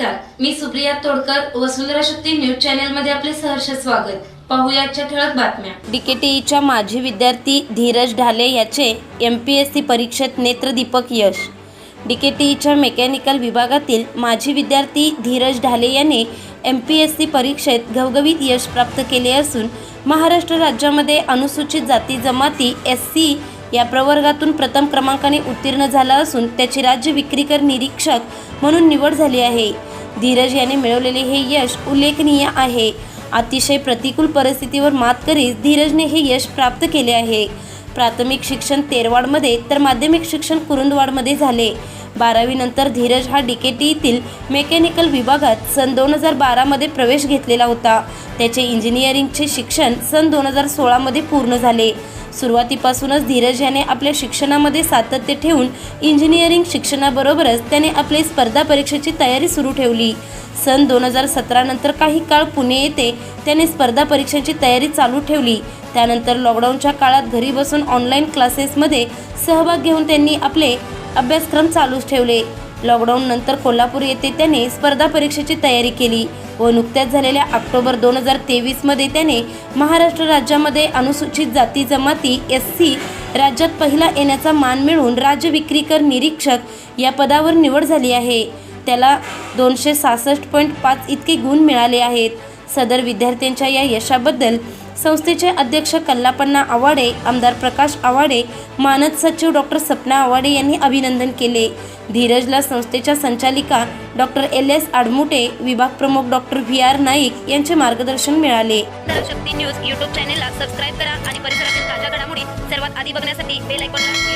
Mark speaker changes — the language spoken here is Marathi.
Speaker 1: नमस्कार. मी सुप्रिया तोडकर वसुंधरा शक्ती न्यूज चॅनेल मध्ये आपले सहर्ष स्वागत. पाहुयाच्या ठळक बातम्या.
Speaker 2: डीकेटीईच्या माजी विद्यार्थी धीरज ढाले याचे एम पी एस सी परीक्षेत नेत्रदीपक यश. डीकेटीईच्या मेकॅनिकल विभागातील माजी विद्यार्थी धीरज ढाले याने एम पी एस सी परीक्षेत घवघवीत यश प्राप्त केले असून महाराष्ट्र राज्यामध्ये अनुसूचित जाती जमाती एस सी या प्रवर्गातून प्रथम क्रमांकाने उत्तीर्ण झाला असून त्याची राज्य विक्रीकर निरीक्षक म्हणून निवड झाली आहे. धीरज याने मिळवलेले हे यश उल्लेखनीय आहे. अतिशय प्रतिकूल परिस्थितीवर मात करीत धीरजने हे यश प्राप्त केले आहे. प्राथमिक शिक्षण तेरवाडमध्ये तर माध्यमिक शिक्षण कुरुंदवाडमध्ये झाले. बारावीनंतर धीरज हा डी के टीतील मेकॅनिकल विभागात सन दोन हजार बारामध्ये प्रवेश घेतलेला होता. त्याचे इंजिनिअरिंगचे शिक्षण सन दोन हजार सोळामध्ये पूर्ण झाले. सुरुवातीपासूनच धीरज याने आपल्या शिक्षणामध्ये सातत्य ठेवून इंजिनिअरिंग शिक्षणाबरोबरच त्याने आपली स्पर्धा परीक्षेची तयारी सुरू ठेवली. सन दोन हजार सतरानंतर काही काळ पुणे येथे त्याने स्पर्धा परीक्षांची तयारी चालू ठेवली. त्यानंतर लॉकडाऊनच्या काळात घरी बसून ऑनलाईन क्लासेसमध्ये सहभाग घेऊन त्यांनी आपले अभ्यासक्रम चालूच ठेवले. लॉकडाऊन नंतर कोल्हापूर येथे त्याने स्पर्धा परीक्षेची तयारी केली व नुकत्याच झालेल्या ऑक्टोबर दोन हजार तेवीसमध्ये त्याने महाराष्ट्र राज्यामध्ये अनुसूचित जाती जमाती एस सी राज्यात पहिला येण्याचा मान मिळून राज्य विक्रीकर निरीक्षक या पदावर निवड झाली आहे. त्याला दोनशे सहासष्ट पॉईंट पाच इतके गुण मिळाले आहेत. सदर विद्यार्थ्यांच्या या यशाबद्दल संस्थेचे अध्यक्ष कल्लापन्ना आवाडे आमदार प्रकाश आवाडे मानद सचिव डॉक्टर सपना आवाडे यांनी अभिनंदन केले. धीरजला संस्थेच्या संचालिका डॉक्टर एल एस आडमुटे विभाग प्रमुख डॉक्टर व्ही आर नाईक यांचे मार्गदर्शन मिळाले.
Speaker 3: शक्ती न्यूज युट्यूब चॅनेलला सबस्क्राईब करा आणि परिसरातील ताज्या घडामोडी सर्वात आधी बघण्यासाठी बेल आयकॉनला